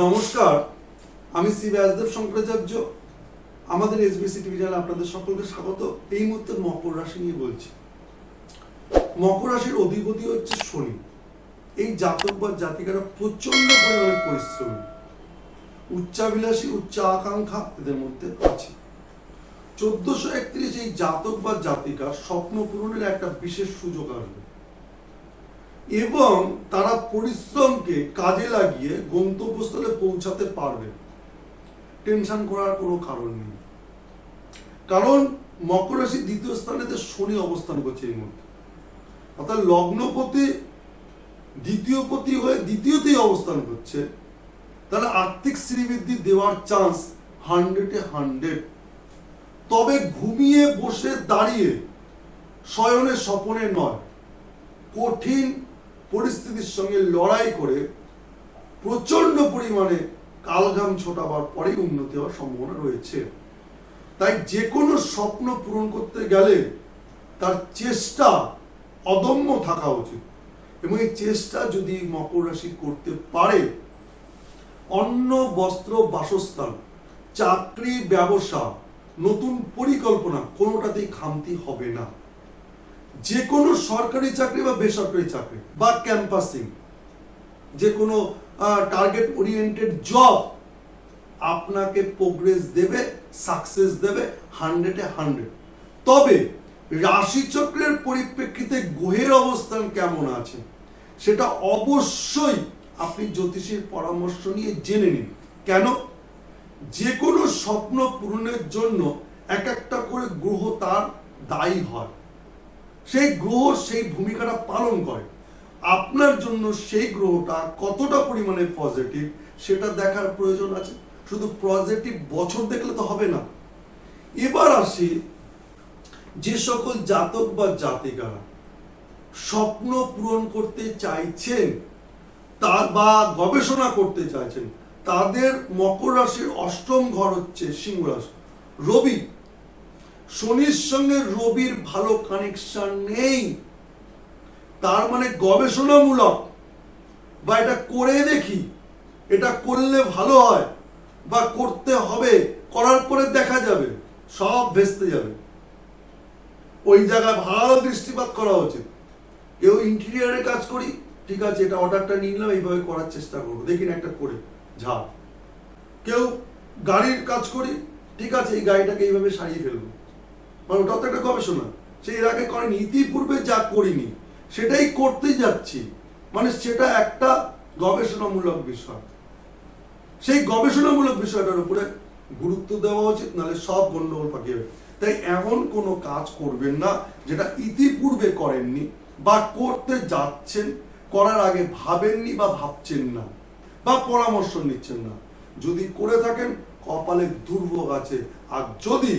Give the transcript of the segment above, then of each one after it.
নমস্কার, আমি শ্রী ব্যাসদেব শঙ্করাচার্য। আমাদের এসবিসি টিভি চ্যানেলে আপনাদের সকলকে স্বাগত। এই মুহূর্তে মকর রাশি নিয়ে বলছি। মকর রাশির অধিপতি হচ্ছে শনি। এই জাতক বা জাতিকারা প্রচণ্ড পরিমাণে পরিশ্রমী। উচ্চাভিলাষী, উচ্চ আকাঙ্ক্ষা এদের মধ্যে আছে। চোদ্দশো একত্রিশ এই জাতক বা জাতিকার স্বপ্ন পূরণের একটা বিশেষ সুযোগ আসবে। এবং তারা পরিশ্রমকে কাজে লাগিয়ে গন্তব্যস্থলে পৌঁছাতে পারবে। টেনশন করার কোনো কারণ নেই। কারণ মকর রাশি দ্বিতীয় স্থানেতে শনি অবস্থান করছে এই মুহূর্তে। অর্থাৎ লগ্নপতি দ্বিতীয় পতি হয়ে দ্বিতীয়তেই অবস্থান করছে, তাহলে আর্থিক শ্রীবৃদ্ধি দেওয়ার চান্স হান্ড্রেডে হান্ড্রেড তবে ঘুমিয়ে বসে দাঁড়িয়ে শয়নে স্বপনে নয়, কঠিন পরিস্থিতির সঙ্গে লড়াই করে প্রচণ্ড পরিমাণে কালঘাম ছোটাবার পরেই উন্নতি হওয়ার সম্ভাবনা রয়েছে। তাই যে কোনো স্বপ্ন পূরণ করতে গেলে তার চেষ্টা অদম্য থাকা উচিত এবং এই চেষ্টা যদি মকর রাশি করতে পারে, অন্ন, বস্ত্র, বাসস্থান, চাকরি, ব্যবসা, নতুন পরিকল্পনা কোনোটাতেই খামতি হবে না। যে কোনো সরকারি চাকরি বা বেসরকারি চাকরি বা ক্যাম্পাসিং যে কোনো টার্গেট ওরিয়েন্টেড জব আপনাকে প্রোগ্রেস দেবে সাকসেস দেবে হান্ড্রেডে হান্ড্রেড তবে রাশিচক্রের পরিপ্রেক্ষিতে গ্রহের অবস্থান কেমন আছে, সেটা অবশ্যই আপনি জ্যোতিষীর পরামর্শ নিয়ে জেনে নিন। কেন? যে কোনো স্বপ্ন পূরণের জন্য এক একটা করে গ্রহ তার দায়ী হয়। সেই গ্রহ সেই ভূমিকাটা পালন করে। আপনার জন্য সেই গ্রহটা কতটা পরিমাণে পজিটিভ সেটা দেখার প্রয়োজন আছে? শুধু পজিটিভ বছর দেখলে তো হবে না। এবার আসি যে সকল জাতক বা জাতিকারা স্বপ্ন পূরণ করতে চাইছেন, তা বা গবেষণা করতে চাইছেন, তাদের মকর রাশির অষ্টম ঘর হচ্ছে সিংহ রাশি। রবি শনির সঙ্গে রবির ভালো কানেকশন নেই। তার মানে গবেষণামূলক। বা এটা করে দেখি, এটা করলে ভালো হয়, বা করতে হবে, করার পরে দেখা যাবে, সব ভেস্তে যাবে। ওই জায়গায় ভালো দৃষ্টিপাত করা উচিত। কেউ ইন্টেরিয়ারের কাজ করি, ঠিক আছে, এটা অর্ডারটা নিলাম, এইভাবে করার চেষ্টা করব। দেখি না একটা করে ঝাড় কেউ গাড়ির কাজ করি, ঠিক আছে, এই গাড়িটাকে এইভাবে সারিয়ে ফেলব। মানে ওটাও তো একটা গবেষণা সে এর আগে করেনি, ইতিপূর্বে যা করিনি, সেটাই করতে যাচ্ছি। মানে সেটা একটা গবেষণামূলক বিষয়। সেই গবেষণামূলক বিষয়টার উপরে গুরুত্ব দেওয়া উচিত, নাহলে সব গন্ডগোল পাকিয়ে তাই এমন কোনো কাজ করবেন না, যেটা ইতিপূর্বে করেননি বা করতে যাচ্ছেন, করার আগে ভাবেননি বা ভাবছেন না, বা পরামর্শ নিচ্ছেন না। যদি করে থাকেন, কপালে দুর্ভোগ আছে। আর যদি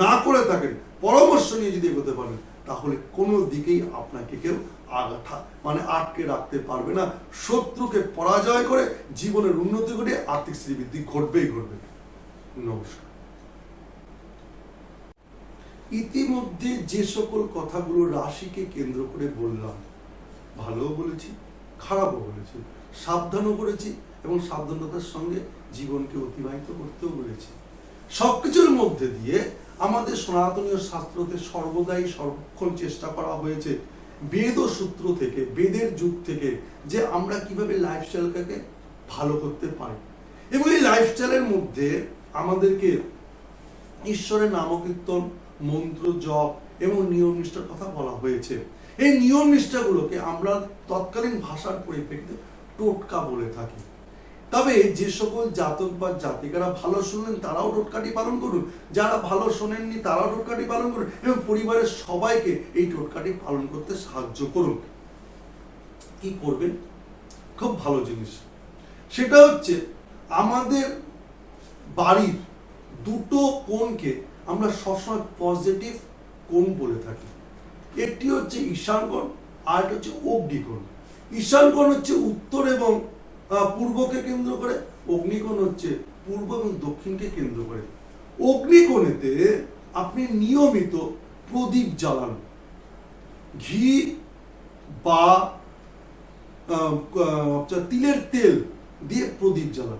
না করে থাকেন, পরামর্শ নিয়ে যদি এগোতে পারেন, তাহলে কোনো দিকেই আপনাকে কেউ আঘাত মানে আটকে রাখতে পারবে না। শত্রুকে পরাজয় করে জীবনের উন্নতি করে আর্থিক শ্রীবৃদ্ধি ঘটবেই ঘটবে। নমস্কার। ইতিমধ্যে যে সকল কথাগুলো রাশিকে কেন্দ্র করে বললাম, ভালোও বলেছি, খারাপও বলেছি, সাবধানও করেছি এবং সাবধানতার সঙ্গে জীবনকে অতিবাহিত করতেও বলেছি। সবকিছুর মধ্যে দিয়ে আমাদের সনাতনীয় শাস্ত্রতে সর্বদাই সর্বক্ষণ চেষ্টা করা হয়েছে বেদ ও সূত্র থেকে, বেদের যুগ থেকে, যে আমরা কীভাবে লাইফস্টাইলটাকে ভালো করতে পারি। এবং এই লাইফস্টাইলের মধ্যে আমাদেরকে ঈশ্বরের নামকীর্তন, মন্ত্র, জপ এবং নিয়ম নিষ্ঠার কথা বলা হয়েছে। এই নিয়ম নিষ্ঠাগুলোকে আমরা তৎকালীন ভাষার পরিপ্রেক্ষিতে টোটকা বলে থাকি। তবে যে সকল জাতক বা জাতিকারা ভালো শুনলেন তারাও টোটকাটি পালন করুন। যারা ভালো শোনেননি, তারাও টোটকাটি পালন করুন এবং পরিবারের সবাইকে এই টোটকাটি পালন করতে সাহায্য করুন। কি করবেন? খুব ভালো জিনিস। সেটা হচ্ছে, আমাদের বাড়ির দুটো কোণকে আমরা সবসময় পজিটিভ কোণ বলে থাকি। একটি হচ্ছে ঈশান আর একটা হচ্ছে অগ্নিকোণ ঈশান কোণ হচ্ছে উত্তর এবং পূর্বকে কেন্দ্র করে অগ্নিকোণ হচ্ছে পূর্ব এবং দক্ষিণকে কেন্দ্র করে। অগ্নিকোণেতে আপনি নিয়মিত প্রদীপ জ্বালান। ঘি বা আহ, তিলের তেল দিয়ে প্রদীপ জ্বালান।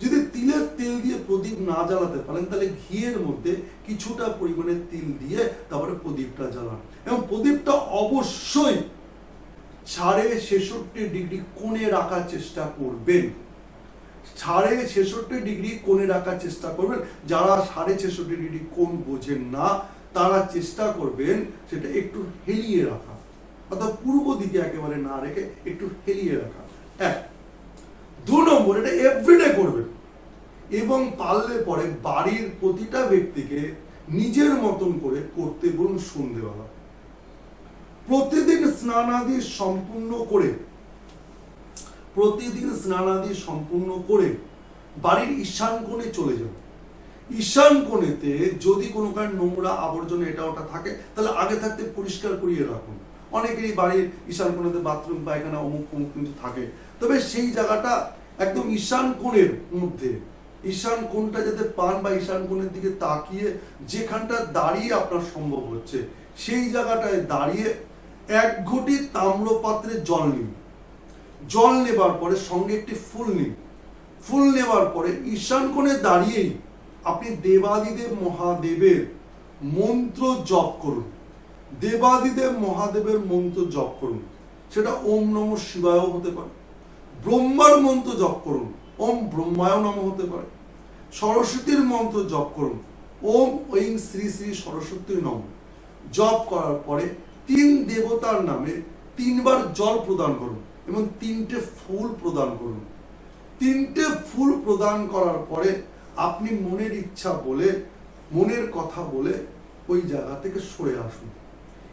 যদি তিলের তেল দিয়ে প্রদীপ না জ্বালাতে পারেন তাহলে ঘিয়ের মধ্যে কিছুটা পরিমাণে তিল দিয়ে তারপরে প্রদীপটা জ্বালান। এবং প্রদীপটা অবশ্যই সাড়ে ছেষট্টি ডিগ্রি কোণে রাখার চেষ্টা করবেন। সাড়ে ছেষট্টি ডিগ্রি কোণে রাখার চেষ্টা করবেন। যারা সাড়ে ছেষট্টি ডিগ্রি কোণ বোঝেন না, তারা চেষ্টা করবেন সেটা একটু হেলিয়ে রাখা। অর্থাৎ পূর্ব দিকে একেবারে না রেখে একটু হেলিয়ে রাখা। এক, দু নম্বর, এটা এভরিডে করবেন। এবং পারলে পরে বাড়ির প্রতিটা ব্যক্তিকে নিজের মতন করে করতে বলুন সন্ধেবেলা। প্রতিদিন স্নানাদি সম্পূর্ণ করে প্রতিদিন স্নানাদি সম্পূর্ণ করে বাড়ির ঈশান কোণে চলে যান ঈশান কোণেতে যদি কোনো কারণ নোংরা আবর্জনা এটা ওটা থাকে, তাহলে আগে থাকতে পরিষ্কার করিয়ে রাখুন। অনেকেরই বাড়ির ঈশান কোণেতে বাথরুম, পায়খানা অমুক অমুক কিন্তু থাকে। তবে সেই জায়গাটা একদম ঈশান কোণের মধ্যে। ঈশান কোণটা যাতে পান বা ঈশান কোণের দিকে তাকিয়ে যেখানটা দাঁড়িয়ে আপনার সম্ভব হচ্ছে, সেই জায়গাটায় দাঁড়িয়ে এক ঘটি তাম্রপাত্রে জল নিন। জল নেবার পরে সঙ্গে একটি ফুল নিন। ফুল নেবার পরে ঈশান কোণে দাঁড়িয়েই আপনি দেবাদিদেব মহাদেবের মন্ত্র জপ করুন। দেবাদিদেব মহাদেবের মন্ত্র জপ করুন। সেটা ওম নম শিবায়ও হতে পারে। ব্রহ্মার মন্ত্র জপ করুন। ওম ব্রহ্মায় নম হতে পারে। সরস্বতীর মন্ত্র জপ করুন। ওম ঐং শ্রী শ্রী সরস্বতী নম। জপ করার পরে তিন দেবতার নামে তিনবার জল প্রদান করুন এবং তিনটে ফুল প্রদান করুন। তিনটে ফুল প্রদান করার পরে আপনি মনের ইচ্ছা বলে, মনের কথা বলে ওই জায়গা থেকে সরে আসুন।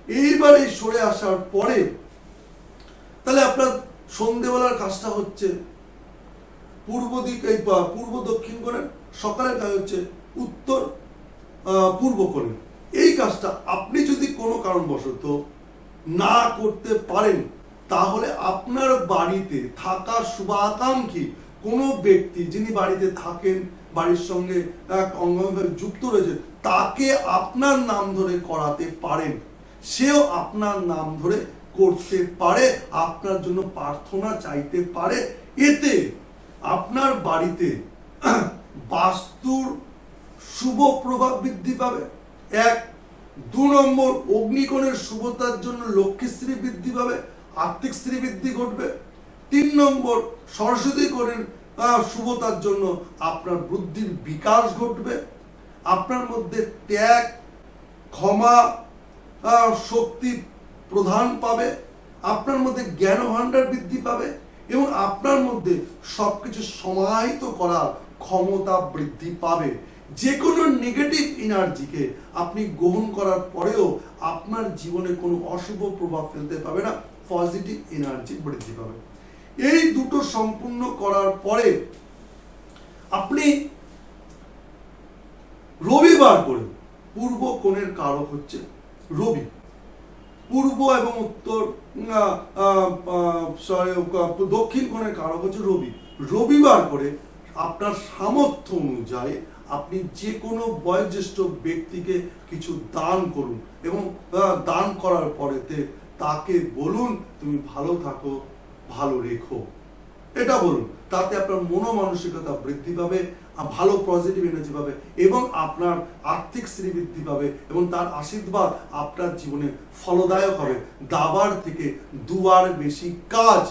এইবার এই সরে আসার পরে তাহলে আপনার সন্ধেবেলার কাজটা হচ্ছে পূর্ব দিক পূর্ব দক্ষিণ কোণের সকালের কাজ হচ্ছে উত্তর পূর্ব কোণে। এই কাজটা আপনি যদি কোনো কারণবশত না করতে পারেন, তাহলে আপনার বাড়িতে থাকা শুভাকাঙ্ক্ষী কোনো ব্যক্তি যিনি বাড়িতে থাকেন, বাড়ির সঙ্গে অঙ্গভাবে যুক্ত রয়েছে তাকে আপনার নাম ধরে করাতে পারেন। সেও আপনার নাম ধরে করতে পারে, আপনার জন্য প্রার্থনা চাইতে পারে। এতে আপনার বাড়িতে বাস্তুর শুভ প্রভাব বৃদ্ধি পাবে। এক, দু নম্বর, অগ্নিকোণের শুভতার জন্য লক্ষ্মীশ্রী বৃদ্ধি পাবে, আর্থিক শ্রী বৃদ্ধি ঘটবে। তিন নম্বর, সরস্বতী কোণের শুভতার জন্য আপনার বুদ্ধির বিকাশ ঘটবে। আপনার মধ্যে ত্যাগ, ক্ষমা শক্তি প্রধান পাবে। আপনার মধ্যে জ্ঞান ভাণ্ডার বৃদ্ধি পাবে এবং আপনার মধ্যে সবকিছু সমাহিত করার ক্ষমতা বৃদ্ধি পাবে। যে কোনো নেগেটিভ এনার্জিকে আপনি গ্রহণ করার পরেও আপনার জীবনে কোনো অশুভ প্রভাব ফেলতে পাবে না পজিটিভ এনার্জি বৃদ্ধি পাবে। এই দুটো সম্পূর্ণ করার পরে আপনি রবিবার করে পূর্ব কোণের কারক হচ্ছে রবি। পূর্ব এবং উত্তর দক্ষিণ কোণের কারক হচ্ছে রবি। রবিবার করে আপনার সামর্থ্য অনুযায়ী আপনি যে কোনো বয়োজ্যেষ্ঠ ব্যক্তিকে কিছু দান করুন এবং দান করার পরেতে তাকে বলুন, তুমি ভালো থাকো, ভালো রেখো। এটা বলুন, তাতে আপনার মনোমানসিকতা বৃদ্ধি পাবে ভালো পজিটিভ এনার্জি পাবে এবং আপনার আর্থিক শ্রী বৃদ্ধি পাবে এবং তার আশীর্বাদ আপনার জীবনে ফলদায়ক হবে। দাবার থেকে দুবার বেশি কাজ,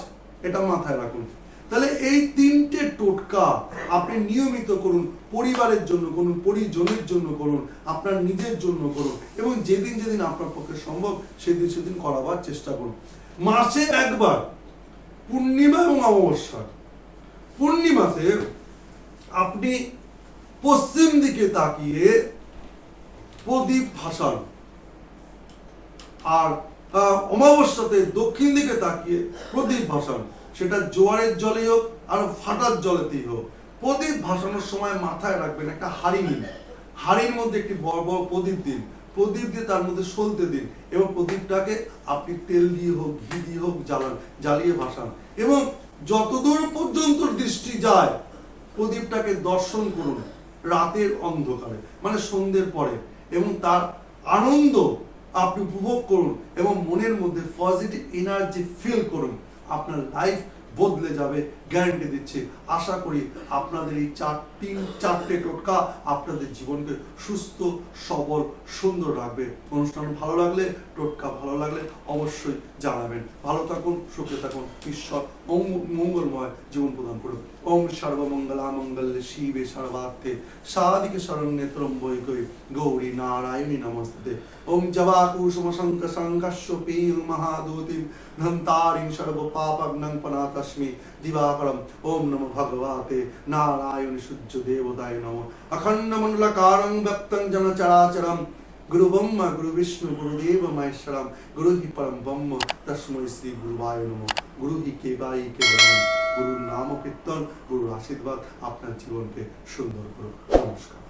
এটা মাথায় রাখুন। তাহলে এই তিনটে টোটকা আপনি নিয়মিত করুন, পরিবারের জন্য করুন, পরিজনের জন্য করুন, আপনার নিজের জন্য করুন এবং যেদিন যেদিন আপনার পক্ষে সম্ভব সেদিন সেদিন করাবার চেষ্টা করুন। মাসে একবার, পূর্ণিমা এবং অমাবস্যা। পূর্ণিমাতে আপনি পশ্চিম দিকে তাকিয়ে প্রদীপ ভাসান। আর অমাবস্যাতে দক্ষিণ দিকে তাকিয়ে প্রদীপ ভাসান। সেটা জোয়ারের জলে হোক আর ফাটার জলেতেই হোক। প্রদীপ ভাসানোর সময় মাথায় রাখবেন একটা হাড়ি নিন। হাড়ির মধ্যে একটি বড় বড় প্রদীপ দিন। প্রদীপ দিয়ে তার মধ্যে সলতে দিন এবং প্রদীপটাকে আপনি তেল দিয়ে হোক, ঘি দিয়ে হোক জ্বালান জ্বালিয়ে ভাসান এবং যতদূর পর্যন্ত দৃষ্টি যায়, প্রদীপটাকে দর্শন করুন রাতের অন্ধকারে মানে সন্ধ্যের পরে এবং তার আনন্দ আপনি উপভোগ করুন এবং মনের মধ্যে পজিটিভ এনার্জি ফিল করুন। আপনার লাইফ বদলে যাবে। গ্যারান্টি দিচ্ছি। আশা করি আপনাদের এই চার তিন চারটে টোটকা আপনাদের জীবনকে সুস্থ, সবল, সুন্দর রাখবে। অনুষ্ঠান ভালো লাগলে, টোটকা ভালো লাগলে অবশ্যই জানাবেন। ভালো থাকুন, সুখে থাকুন, ঈশ্বর মঙ্গলময় জীবন প্রদান করুন ওম সর্বমঙ্গলা মঙ্গলে, শিবে সর্বার্থে সাদিকে শরণ্যে ত্রম্বৈকৈ গৌরী নারায়ণী নমস্তে। ওম জবা কুসুম শঙ্খ শঙ্কস্য পীর মহাদূতিম ধন্তারিং সর্ব পাপগ্নং পনাতস্মি করম পরম ব্রহ্ম, তস্মৈ শ্রী গুরুবায় নম। গুরু হি কেবাই কে গুরুর নাম কীর্তন, গুরুর আশীর্বাদ আপনার জীবনকে সুন্দর করুন নমস্কার।